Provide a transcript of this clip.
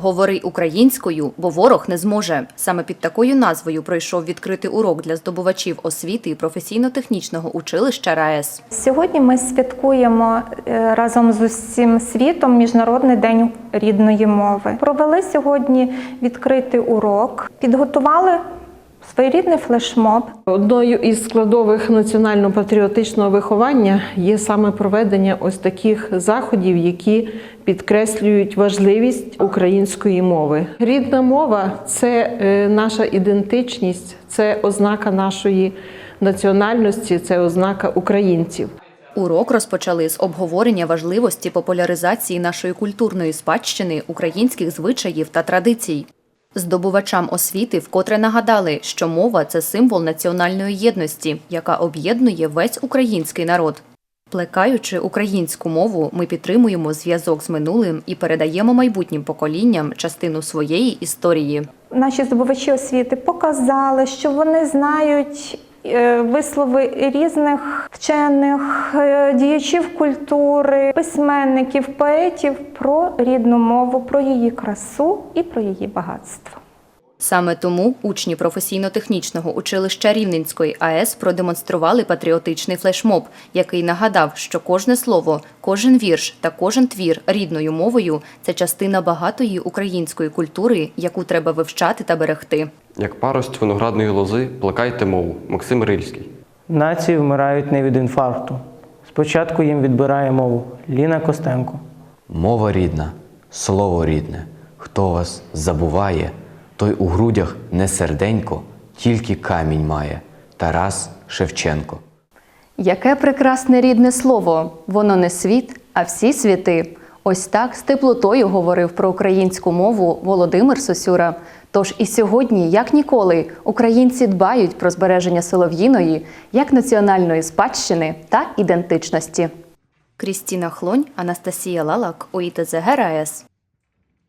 Говори українською, бо ворог не зможе. Саме під такою назвою пройшов відкритий урок для здобувачів освіти і професійно-технічного училища РаЕС. Сьогодні ми святкуємо е, разом з усім світом Міжнародний день рідної мови. Провели сьогодні відкритий урок, підготували своєрідний флешмоб. Одною із складових національно-патріотичного виховання є саме проведення ось таких заходів, які підкреслюють важливість української мови. Рідна мова це е, наша ідентичність, це ознака нашої національності, це ознака українців. Урок розпочали з обговорення важливості популяризації нашої культурної спадщини, українських звичаїв та традицій. Здобувачам освіти вкотре нагадали, що мова це символ національної єдності, яка об'єднує весь український народ. Плекаючи українську мову, ми підтримуємо зв'язок з минулим і передаємо майбутнім поколінням частину своєї історії. Наші здобувачі освіти показали, що вони знають вислови різних вчених, е, діячів культури, письменників, поетів про рідну мову, про її красу і про її багатство. Саме тому учні професійно-технічного училища Рівненської АЕС продемонстрували патріотичний флешмоб, який нагадав, що кожне слово, кожен вірш та кожен твір рідною мовою це частина багатої української культури, яку треба вивчати та берегти. Як парость виноградної лози, плекайте мову. Максим Рильський. Нації вмирають не від інфаркту. Спочатку їм відбирає мову Ліна Костенко. Мова рідна, слово рідне. Хто вас забуває, той у грудях не серденько, тільки камінь має. Тарас Шевченко. Яке прекрасне рідне слово! Воно не світ, а всі світи. Ось так з теплотою говорив про українську мову Володимир Сосюра. Тож і сьогодні, як ніколи, українці дбають про збереження солов'їної як національної спадщини та ідентичності. Крістіна Хлонь, Анастасія Лалак, ОІТЗ ГРАЕС.